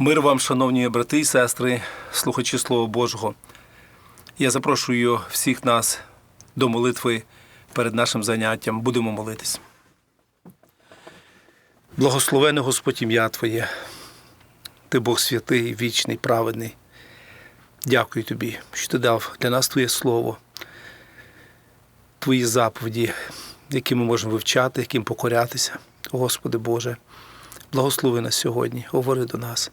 Мир вам, шановні брати і сестри, слухачі Слова Божого. Я запрошую всіх нас до молитви перед нашим заняттям. Будемо молитись. Благословене Господь ім'я Твоє. Ти Бог святий, вічний, праведний. Дякую тобі, що ти дав для нас Твоє Слово, Твої заповіді, які ми можемо вивчати, яким покорятися. Господи Боже, благослови нас сьогодні, говори до нас.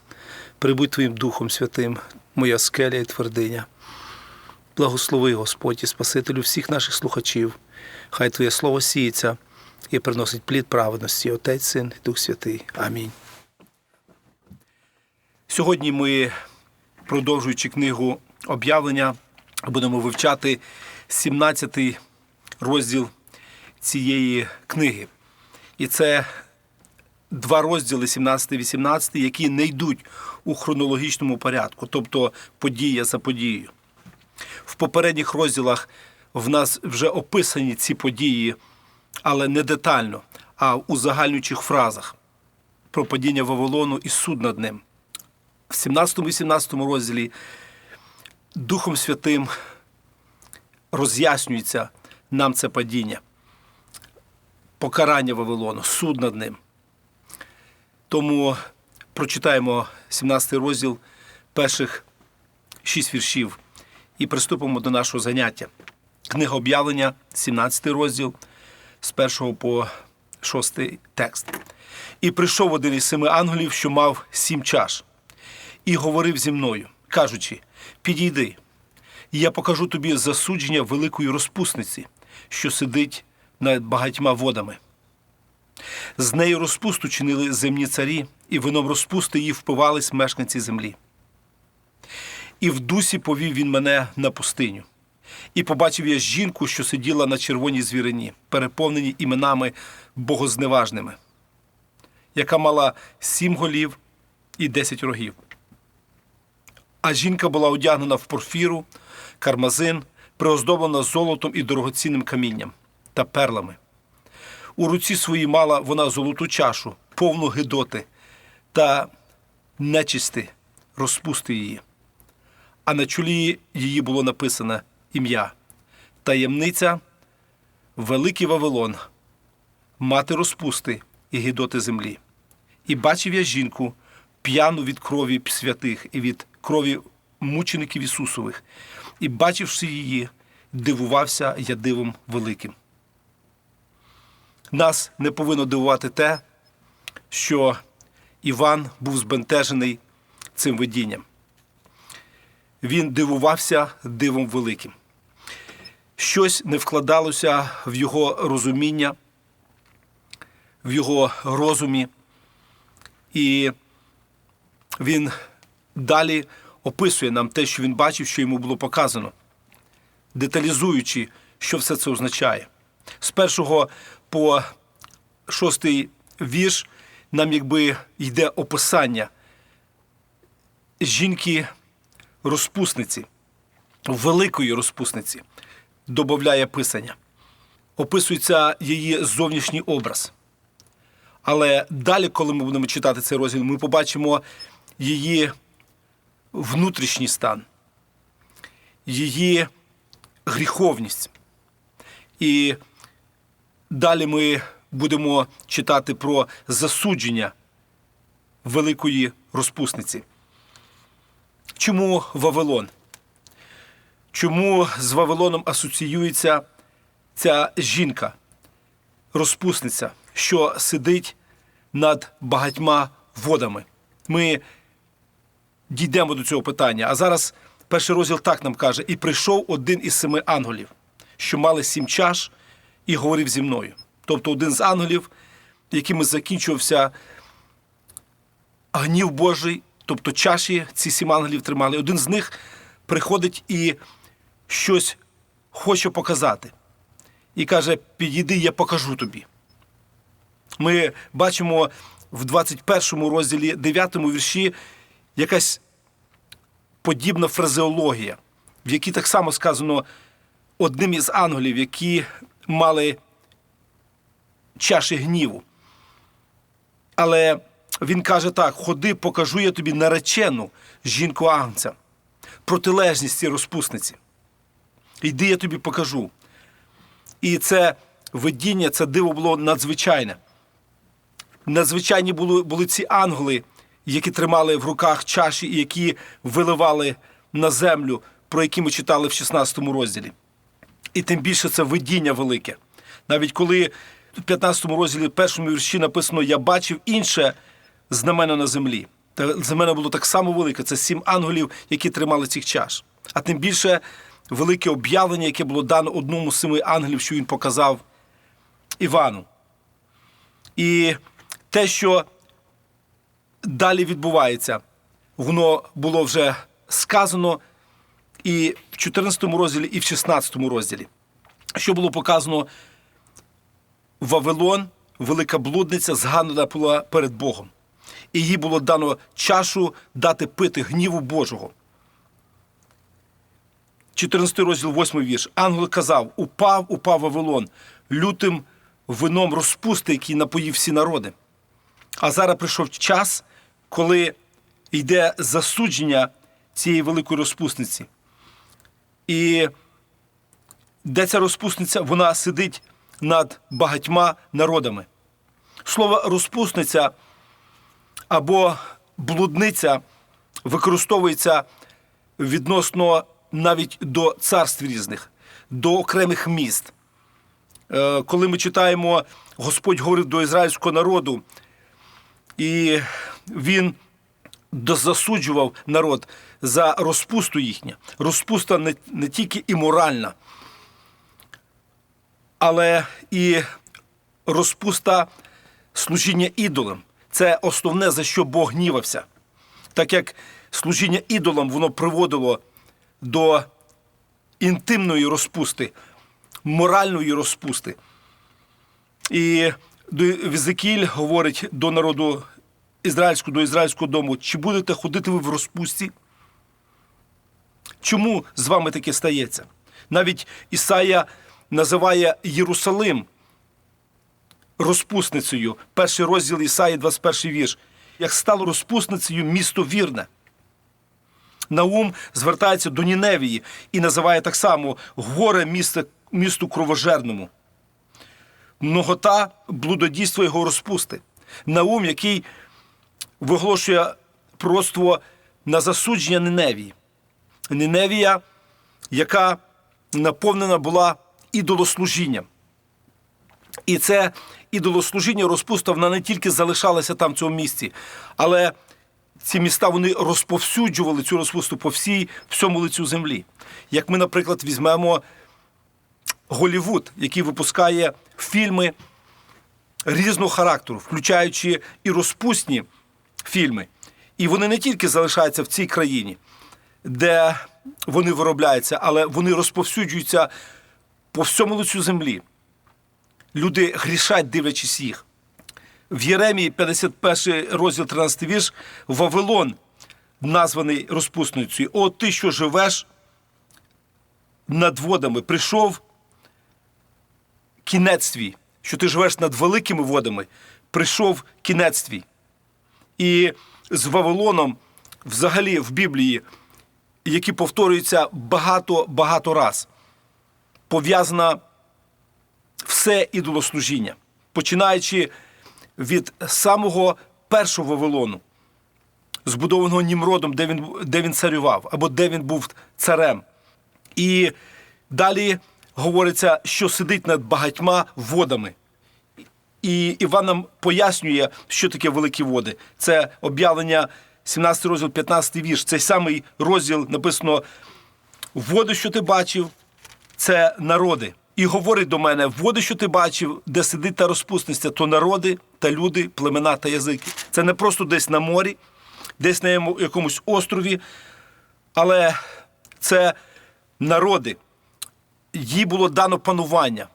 Прибудь Твоїм Духом Святим, моя скеля і твердиня. Благослови, Господь, і Спасителю всіх наших слухачів. Хай Твоє Слово сіється і приносить плід праведності, Отець, Син і Дух Святий. Амінь. Сьогодні ми, продовжуючи книгу об'явлення, будемо вивчати 17 розділ цієї книги. І це два розділи 17-18, які не йдуть у хронологічному порядку, тобто подія за подією. В попередніх розділах в нас вже описані ці події, але не детально, а у загальнюючих фразах про падіння Вавилону і суд над ним. В 17-18 розділі Духом Святим роз'яснюється нам це падіння, покарання Вавилону, суд над ним. Тому прочитаємо 17 розділ перших шість віршів і приступимо до нашого заняття. Книга об'явлення, 17 розділ, з 1 по 6 текст. І прийшов один із семи ангелів, що мав сім чаш, і говорив зі мною, кажучи: Підійди, і я покажу тобі засудження великої розпусниці, що сидить над багатьма водами. З нею розпусту чинили земні царі, і вином розпусти її впивались мешканці землі. І в дусі повів він мене на пустиню. І побачив я жінку, що сиділа на червоній звірині, переповненій іменами богозневажними, яка мала сім голів і десять рогів. А жінка була одягнена в порфіру, кармазин, приоздоблена золотом і дорогоцінним камінням та перлами. У руці своїй мала вона золоту чашу, повну гидоти та нечисти розпусти її. А на чолі її було написано ім'я таємниця, Великий Вавилон, мати розпусти і гидоти землі. І бачив я жінку, п'яну від крові святих і від крові мучеників Ісусових, і, бачивши її, дивувався я дивом великим. Нас не повинно дивувати те, що Іван був збентежений цим видінням. Він дивувався дивом великим. Щось не вкладалося в його розуміння, в його розумі, і він далі описує нам те, що він бачив, що йому було показано, деталізуючи, що все це означає. З першого по шостий вірш нам якби йде описання жінки розпусниці, великої розпусниці, додає писання. Описується її зовнішній образ. Але далі, коли ми будемо читати цей розділ, ми побачимо її внутрішній стан, її гріховність. І далі ми будемо читати про засудження великої розпусниці. Чому Вавилон? Чому з Вавилоном асоціюється ця жінка, розпусниця, що сидить над багатьма водами? Ми дійдемо до цього питання. А зараз перший розділ так нам каже: і прийшов один із семи ангелів, що мали сім чаш, і говорив зі мною. Тобто один з ангелів, яким закінчувався гнів Божий, тобто чаші ці сім ангелів тримали. Один з них приходить і щось хоче показати. І каже: Підійди, я покажу тобі. Ми бачимо в 21 розділі, 9 вірші, якась подібна фразеологія, в якій так само сказано одним із ангелів, які мали чаші гніву. Але він каже так: ходи, покажу я тобі наречену жінку Агнця, протилежність цій розпусниці. Йди, я тобі покажу. І це видіння, це диво було надзвичайне. Надзвичайні були, були ці ангели, які тримали в руках чаші і які виливали на землю, про які ми читали в 16 розділі. І тим більше це видіння велике. Навіть коли в 15 розділі, першому вірші написано Я бачив інше знамено на землі. Та знамено було так само велике. Це сім ангелів, які тримали цих чаш. А тим більше велике об'явлення, яке було дано одному з семи ангелів, що він показав Івану. І те, що далі відбувається, воно було вже сказано і в 14 розділі, і в 16 розділі. Що було показано Вавилон, велика блудниця, зганена була перед Богом. І їй було дано чашу дати пити гніву Божого. 14 розділ, 8 вірш. Ангел казав: Упав, упав Вавилон, лютим вином розпусти, який напоїв всі народи. А зараз прийшов час, коли йде засудження цієї великої розпусниці. І де ця розпусниця, вона сидить над багатьма народами. Слово розпусниця або блудниця використовується відносно навіть до царств різних, до окремих міст. Е, Коли ми читаємо, Господь говорив до ізраїльського народу, і він засуджував народ за розпусту їхню. Розпуста не, не тільки і моральна, але і розпуста служіння ідолам. Це основне, за що Бог гнівався. Так як служіння ідолам воно приводило до інтимної розпусти, моральної розпусти. І Візекіль говорить до народу ізраїльського, до ізраїльського дому, чи будете ходити ви в розпусті? Чому з вами таке стається? Навіть Ісая називає Єрусалим розпусницею. Перший розділ Ісаї, 21 вірш. Як стало розпусницею місто вірне. Наум звертається до Ніневії і називає так само горе місто, місту кровожерному. Многота блудодійство його розпусти. Наум, який виголошує пророцтво на засудження Ниневії. Ниневія, яка наповнена була ідолослужінням. І це ідолослужіння розпуста вона не тільки залишалася там в цьому місці, але ці міста вони розповсюджували цю розпусту по всій всьому лицю землі. Як ми, наприклад, візьмемо Голівуд, який випускає фільми різного характеру, включаючи і розпусні фільми. І вони не тільки залишаються в цій країні, де вони виробляються, але вони розповсюджуються по всьому лицю землі. Люди грішать, дивлячись їх. В Єремії 51 розділ 13 вірш Вавилон, названий розпусницею. О, ти, що живеш над водами, прийшов кінець твій, що ти живеш над великими водами, прийшов кінець твій. І з Вавилоном, взагалі, в Біблії, які повторюються багато-багато раз, пов'язана все ідолослужіння, починаючи від самого першого Вавилону, збудованого Німродом, де він, де він царював, або де він був царем. І далі говориться, що сидить над багатьма водами. І Іван нам пояснює, що таке великі води. Це об'явлення 17 розділ, 15 вірш. Цей самий розділ написано: води, що ти бачив, це народи. І говорить до мене: води, що ти бачив, де сидить та розпусниця, то народи та люди, племена та язики. Це не просто десь на морі, десь на якомусь острові, але це народи. Їй було дано панування.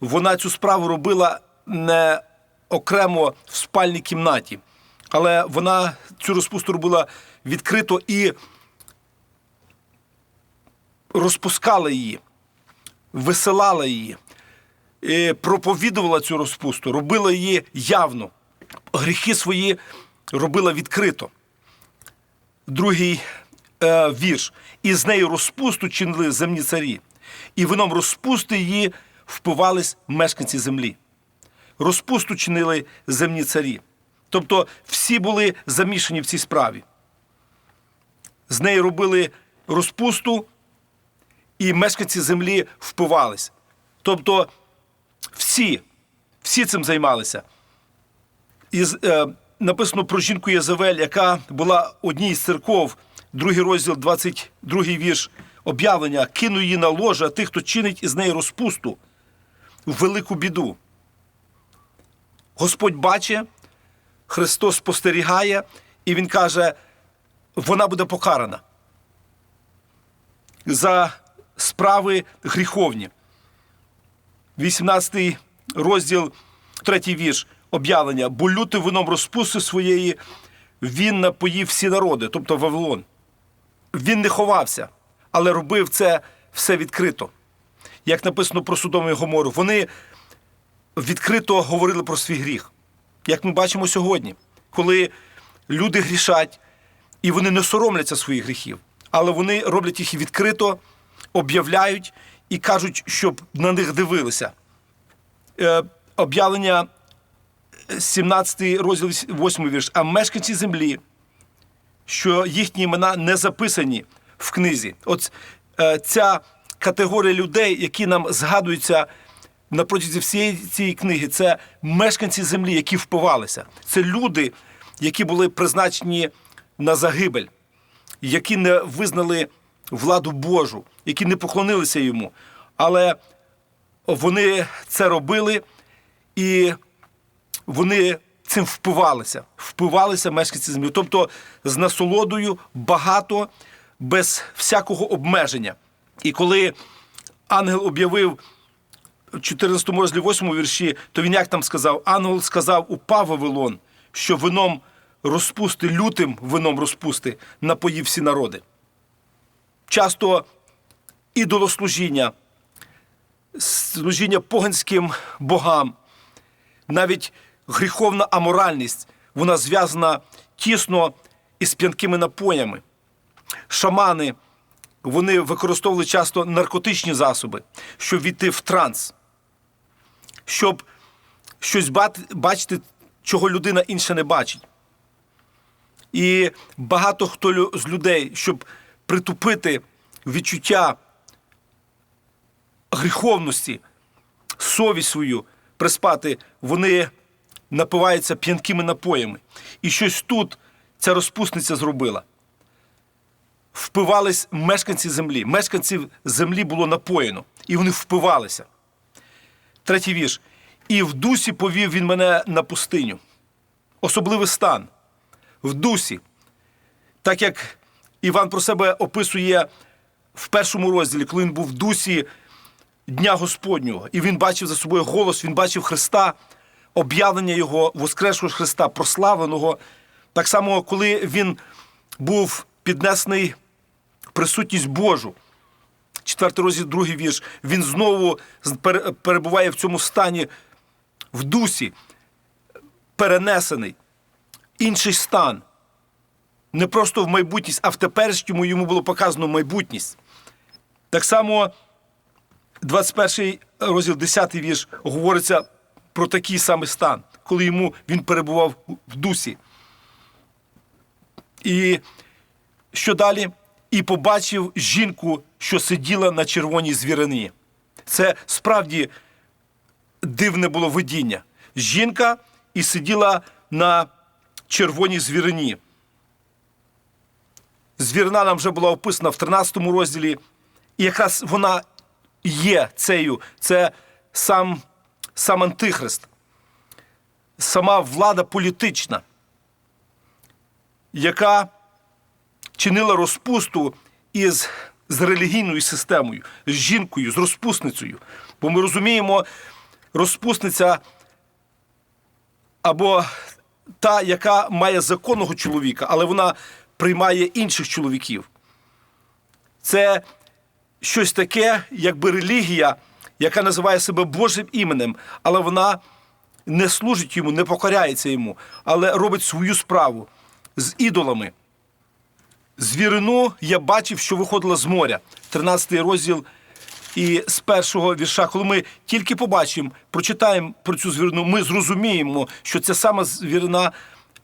Вона цю справу робила не окремо в спальній кімнаті, але вона цю розпусту робила відкрито і розпускала її, висилала її, проповідувала цю розпусту, робила її явно. Гріхи свої робила відкрито. Другий е, вірш. І з нею розпусту чинили земні царі, і вином розпусти її впивались мешканці землі. Розпусту чинили земні царі. Тобто всі були замішані в цій справі. З нею робили розпусту, і мешканці землі впивались. Тобто всі, всі цим займалися. І, е, написано про жінку Єзавель, яка була одній з церков, другий розділ, 22 вірш, об'явлення, кину її на ложе, а тих, хто чинить із неї розпусту, в велику біду. Господь бачить, Христос спостерігає, і Він каже, вона буде покарана за справи гріховні. 18 розділ, третій вірш, об'явлення. Бо лютий вином розпусти своєї він напоїв всі народи, тобто Вавилон. Він не ховався, але робив це все відкрито. Як написано про Содому і Гомору, вони відкрито говорили про свій гріх. Як ми бачимо сьогодні, коли люди грішать, і вони не соромляться своїх гріхів, але вони роблять їх відкрито, об'являють і кажуть, щоб на них дивилися. Е, об'явлення 17 розділ 8 вірш. А мешканці землі, що їхні імена не записані в книзі. От е, ця категорія людей, які нам згадуються на протязі всієї цієї книги, це мешканці землі, які впивалися. Це люди, які були призначені на загибель, які не визнали владу Божу, які не поклонилися йому. Але вони це робили і вони цим впивалися, впивалися мешканці землі. Тобто з насолодою багато, без всякого обмеження. І коли ангел об'явив 14 розділі 8 вірші, то він як там сказав? Ангел сказав, упав Вавилон, що вином розпусти, лютим вином розпусти напоїв всі народи. Часто ідолослужіння, служіння поганським богам, навіть гріховна аморальність, вона зв'язана тісно із п'янкими напоями. Шамани вони використовували часто наркотичні засоби, щоб війти в транс, щоб щось бачити, чого людина інша не бачить. І багато хто з людей, щоб притупити відчуття гріховності, совість свою приспати, вони напиваються п'янкими напоями. І щось тут ця розпусниця зробила. Впивались мешканці землі. Мешканців землі було напоєно, і вони впивалися. Третій вірш. І в дусі повів він мене на пустиню. Особливий стан. В дусі. Так як Іван про себе описує в першому розділі, коли він був в дусі Дня Господнього, і він бачив за собою голос, він бачив Христа, об'явлення Його, Воскресшого Христа, прославленого. Так само, коли він був піднесений в присутність Божу. Четвертий розділ, другий вірш. Він знову перебуває в цьому стані в дусі, перенесений, інший стан. Не просто в майбутність, а в теперішньому йому було показано майбутність. Так само 21 розділ, 10 вірш, говориться про такий самий стан, коли йому він перебував в дусі. І що далі? І побачив жінку, що сиділа на червоній звірині. Це справді дивне було видіння. Жінка і сиділа на червоній звірині. Звірина нам вже була описана в 13 розділі, і якраз вона є цею, це сам, сам Антихрист, сама влада політична, яка чинила розпусту із з релігійною системою, з жінкою, з розпусницею. Бо ми розуміємо, розпусниця або та, яка має законного чоловіка, але вона приймає інших чоловіків. Це щось таке, якби релігія, яка називає себе Божим іменем, але вона не служить йому, не покоряється йому, але робить свою справу з ідолами. Звірину я бачив, що виходила з моря. 13 розділ і з першого вірша, коли ми тільки побачимо, прочитаємо про цю звірину, ми зрозуміємо, що ця сама звірина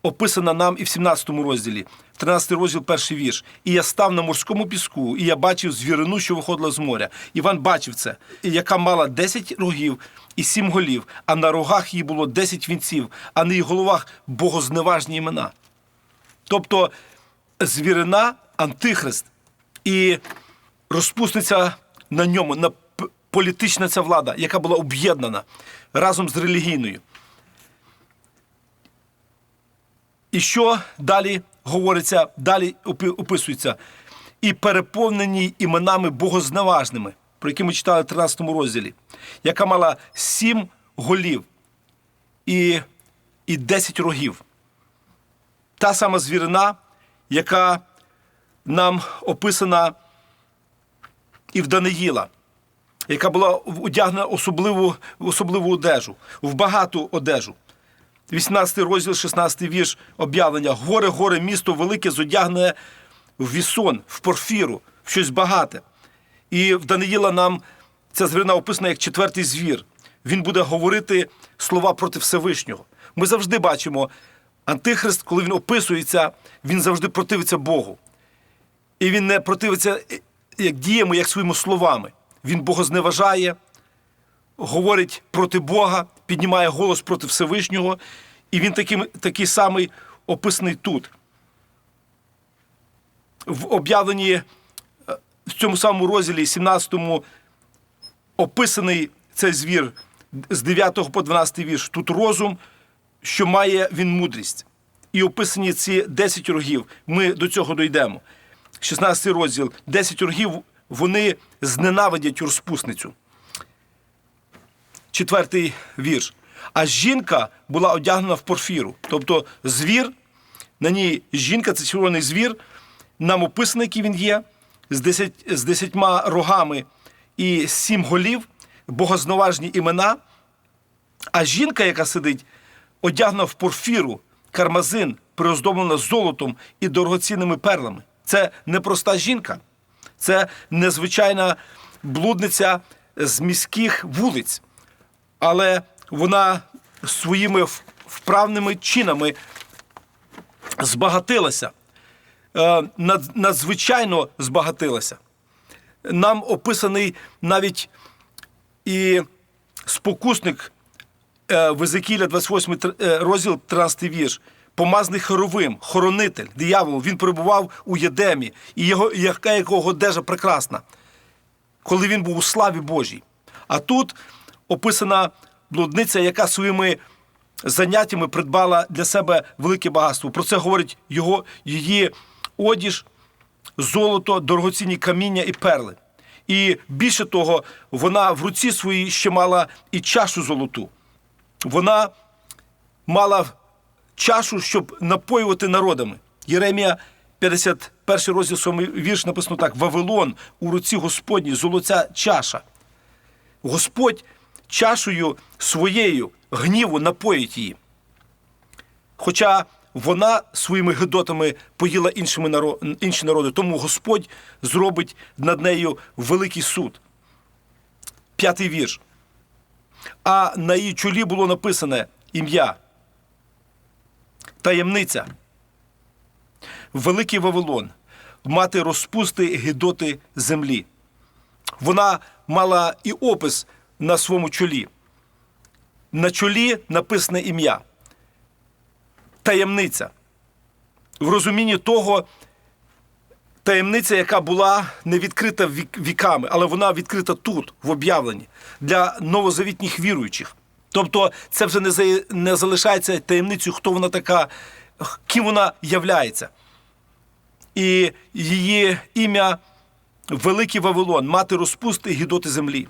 описана нам і в 17 розділі. 13 розділ, перший вірш. І я став на морському піску, і я бачив звірину, що виходила з моря. Іван бачив це, яка мала 10 рогів і 7 голів, а на рогах її було 10 вінців, а на її головах богозневажні імена. Тобто звірина антихрист і розпуститься на ньому на політична ця влада, яка була об'єднана разом з релігійною. І що далі говориться, далі описується? І переповнені іменами богозневажними, про які ми читали в 13 розділі, яка мала сім голів і, і 10 рогів. Та сама звірина, яка нам описана і в Даниїла, яка була одягнена особливу, особливу одежу, в багату одежу. 18 розділ, 16 вірш об'явлення. Горе, горе, місто велике, зодягне в вісон, в порфіру, в щось багате. І в Даниїла нам ця звірина описана як четвертий звір. Він буде говорити слова проти Всевишнього. Ми завжди бачимо, Антихрист, коли він описується, він завжди противиться Богу. І він не противиться е, як діями, як своїми словами. Він богозневажає, говорить проти Бога, піднімає голос проти Всевишнього, і він такий, такий самий описаний тут. В об'явленні е, в цьому самому розділі, 17-му, описаний цей звір з 9 по 12 вірш. Тут розум, що має він мудрість. І описані ці 10 рогів. Ми до цього дійдемо. 16 розділ. 10 рогів вони зненавидять розпусницю. Четвертий вірш. А жінка була одягнена в порфіру. Тобто звір, на ній жінка, це червоний звір, нам описаний, який він є, з, десять, з десятьма рогами і сім голів, богознаважні імена. А жінка, яка сидить, одягнена в порфіру, кармазин, приоздоблена золотом і дорогоцінними перлами. Це не проста жінка, це незвичайна блудниця з міських вулиць. Але вона своїми вправними чинами збагатилася, е, надзвичайно збагатилася. Нам описаний навіть і спокусник в Езекіля 28 е, розділ 13 вірш. Помазний хоровим, хоронитель, диявол, він перебував у Єдемі, і його, яка його одежа прекрасна, коли він був у славі Божій. А тут описана блудниця, яка своїми заняттями придбала для себе велике багатство. Про це говорить його, її одіж, золото, дорогоцінні каміння і перли. І більше того, вона в руці своїй ще мала і чашу золоту. Вона мала чашу, щоб напоювати народами. Єремія 51 розділ 7 вірш написано так: Вавилон у руці Господній, золоця чаша. Господь чашею своєю гніву напоїть її. Хоча вона своїми гидотами поїла іншими інші народи, тому Господь зробить над нею великий суд. П'ятий вірш. А на її чолі було написане ім'я. Таємниця. Великий Вавилон, мати розпусти гидоти землі. Вона мала і опис на своєму чолі. На чолі написане ім'я. Таємниця. В розумінні того, таємниця, яка була не відкрита віками, але вона відкрита тут, в об'явленні, для новозавітніх віруючих. Тобто, це вже не, за- не залишається таємницею, хто вона така, ким вона являється. І її ім'я Великий Вавилон, мати розпусти гідоти землі.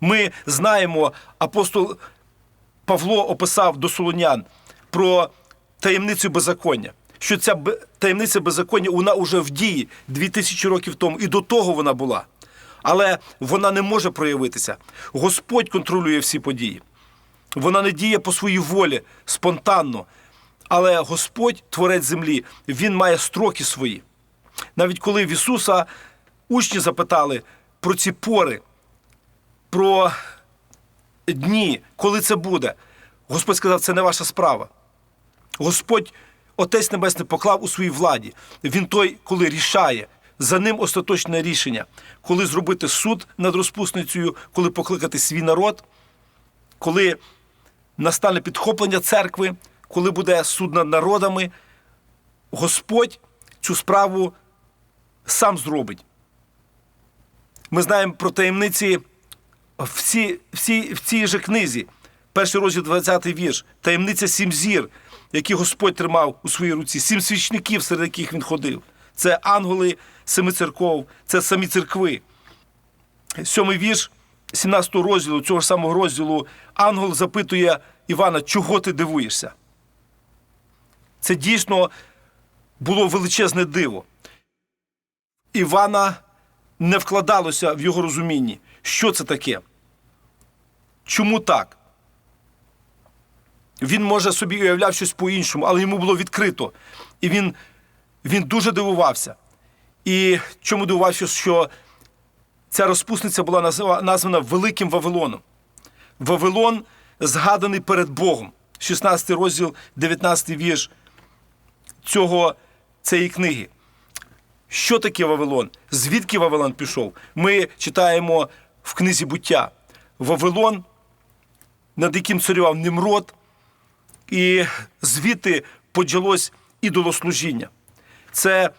Ми знаємо, апостол Павло описав до Солонян про таємницю беззаконня. Що ця таємниця беззаконня вона вже в дії 2000 років тому, і до того вона була. Але вона не може проявитися. Господь контролює всі події. вона не діє по своїй волі спонтанно. Але Господь, творець землі, Він має строки свої. Навіть коли в Ісуса учні запитали про ці пори, про дні, коли це буде, Господь сказав, це не ваша справа. Господь, Отець Небесний, поклав у своїй владі. Він той, коли рішає. За ним остаточне рішення, коли зробити суд над розпусницею, коли покликати свій народ, коли настане підхоплення церкви, коли буде суд над народами, Господь цю справу сам зробить. Ми знаємо про таємниці в цій, в цій, в цій же книзі, перший розділ 20 вірш, таємниця сім зір, які Господь тримав у своїй руці, сім свічників, серед яких він ходив. Це ангели семи церков, це самі церкви. Сьомий вірш 17 розділу, цього ж самого розділу, ангел запитує Івана, чого ти дивуєшся? Це дійсно було величезне диво. Івана не вкладалося в його розумінні, що це таке. Чому так? Він, може, собі уявляв щось по-іншому, але йому було відкрито. І він, він дуже дивувався. І чому дивувався, що ця розпусниця була названа Великим Вавилоном. Вавилон згаданий перед Богом. 16 розділ, 19 вірш цього, цієї книги. Що таке Вавилон? Звідки Вавилон пішов? Ми читаємо в книзі буття. Вавилон, над яким царював Nimрод, і звідти почалось ідолослужіння. Це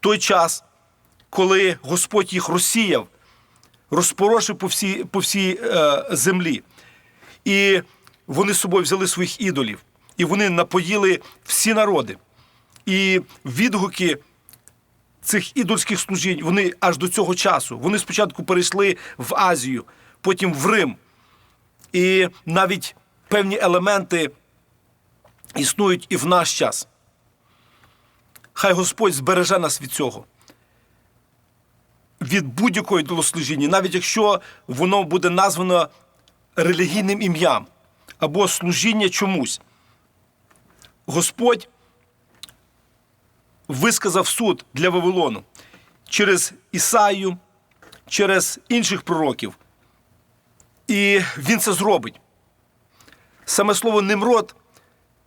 той час, коли Господь їх розсіяв, розпорошив по всій, по всій е, землі. І вони з собою взяли своїх ідолів, і вони напоїли всі народи. І відгуки цих ідольських служінь, вони аж до цього часу. Вони спочатку перейшли в Азію, потім в Рим. І навіть певні елементи існують і в наш час. Хай Господь збереже нас від цього. Від будь-якого ідолослужіння, навіть якщо воно буде названо релігійним ім'ям або служіння чомусь. Господь висказав суд для Вавилону через Ісаю, через інших пророків. І він це зробить. Саме слово Немрод,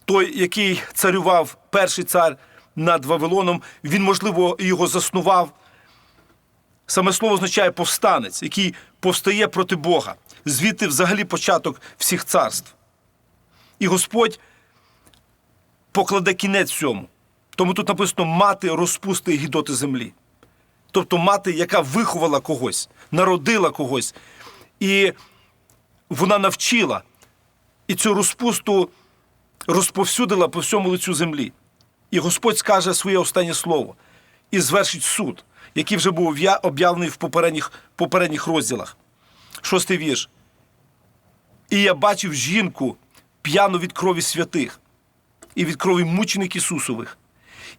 той, який царював перший цар над Вавилоном, він, можливо, його заснував. Саме слово означає повстанець, який повстає проти Бога. Звідти взагалі початок всіх царств. І Господь покладе кінець цьому. Тому тут написано мати розпусти гідоти землі. Тобто мати, яка виховала когось, народила когось. І вона навчила і цю розпусту розповсюдила по всьому лицю землі. І Господь скаже своє останнє слово і звершить суд, який вже був об'явлений в попередніх, попередніх розділах. Шостий вірш. І я бачив жінку п'яну від крові святих і від крові мученик Ісусових,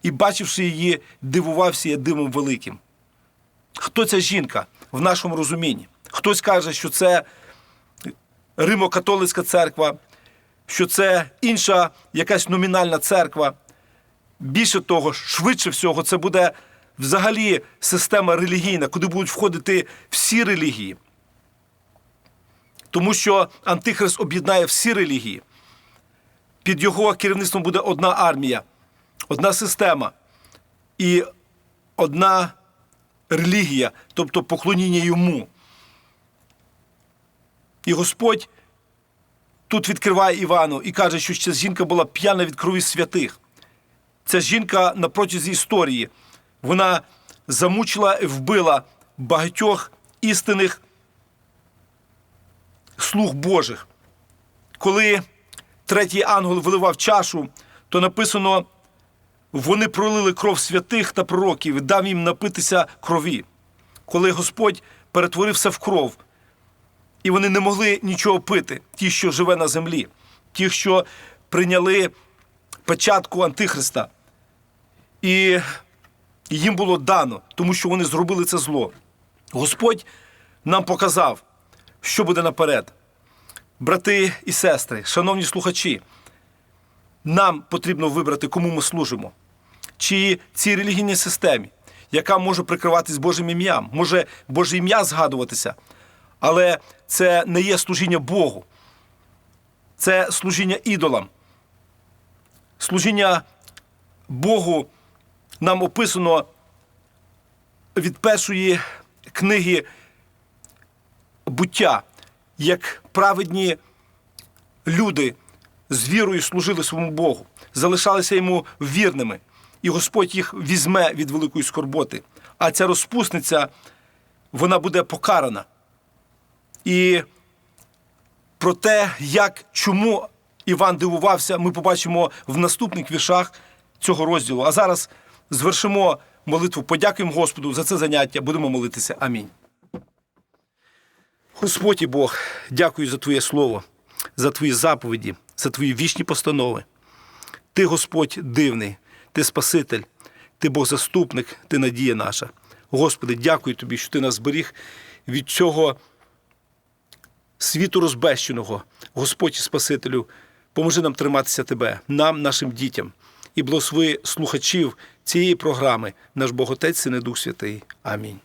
і, бачивши її, дивувався я димом великим. Хто ця жінка в нашому розумінні? Хтось каже, що це Римо-католицька церква, що це інша якась номінальна церква. Більше того, швидше всього, це буде взагалі система релігійна, куди будуть входити всі релігії. Тому що Антихрист об'єднає всі релігії. Під його керівництвом буде одна армія, одна система і одна релігія, тобто поклоніння йому. І Господь тут відкриває Івану і каже, що ця жінка була п'яна від крові святих. Ця жінка на протязі історії вона замучила і вбила багатьох істинних слуг Божих. Коли третій ангел виливав чашу, то написано: вони пролили кров святих та пророків і дав їм напитися крові. Коли Господь перетворився в кров, і вони не могли нічого пити, ті, що живе на землі, ті, що прийняли печатку Антихриста. І їм було дано, тому що вони зробили це зло. Господь нам показав, що буде наперед. Брати і сестри, шановні слухачі, нам потрібно вибрати, кому ми служимо. Чи цій релігійній системі, яка може прикриватись Божим ім'ям, може Боже ім'я згадуватися, але це не є служіння Богу, це служіння ідолам. Служіння Богу нам описано від першої книги буття, як праведні люди з вірою служили своєму Богу, залишалися йому вірними, і Господь їх візьме від великої скорботи. А ця розпусниця, вона буде покарана. І про те, як чому Іван дивувався, ми побачимо в наступних віршах цього розділу. А зараз звершимо молитву, подякуємо Господу за це заняття. Будемо молитися. Амінь. Господь і Бог, дякую за Твоє Слово, за Твої заповіді, за Твої вічні постанови. Ти, Господь, дивний, Ти Спаситель, Ти Бог заступник, Ти надія наша. Господи, дякую Тобі, що Ти нас зберіг від цього світу розбещеного. Господь Спасителю, поможи нам триматися Тебе, нам, нашим дітям, і благослови слухачів цієї програми, наш Бог Отець, Син і Дух Святий. Амінь.